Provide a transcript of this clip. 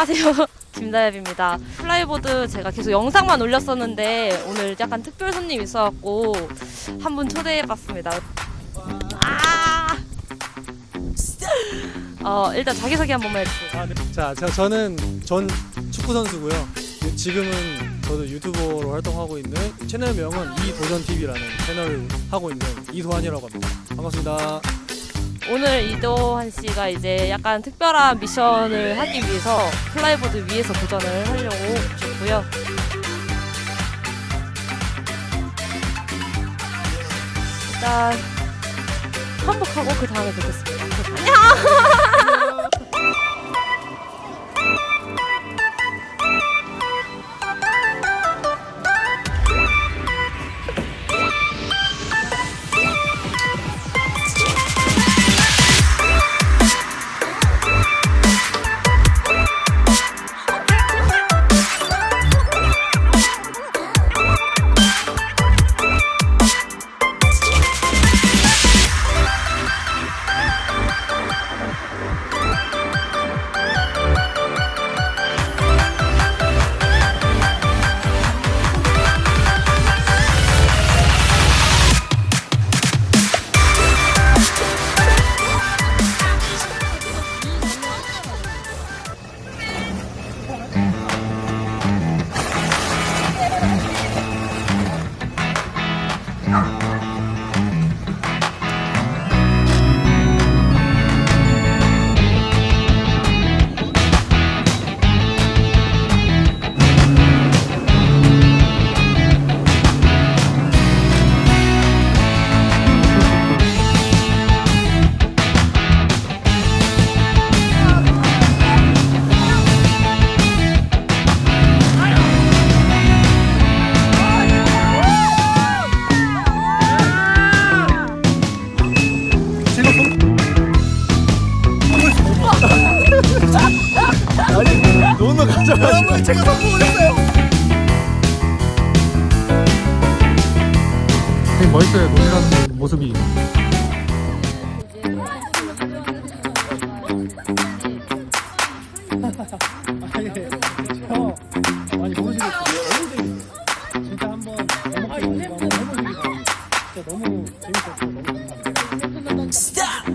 안녕하세요. 김다엽입니다. 플라이보드 제가 계속 영상만 올렸었는데 오늘 약간 특별 손님 있어갖고 한 분 초대해봤습니다. 아! 어, 일단 자기소개 한 번만 해주세요. 아, 네. 자, 저, 저는 전 축구 선수고요. 지금은 저도 유튜버로 활동하고 있는 채널명은 이도전 TV라는 채널을 하고 있는 이도환이라고 합니다. 반갑습니다. 오늘 이도환 씨가 이제 약간 특별한 미션을 하기 위해서 플라이보드 위에서 도전을 하려고 오셨고요. 일단 한복하고 그 다음에 뵙겠습니다. 안녕! 제 여러분 음. 제가 성공을 했어요. 되게 멋있어요. 놀라는 모습이. Stop!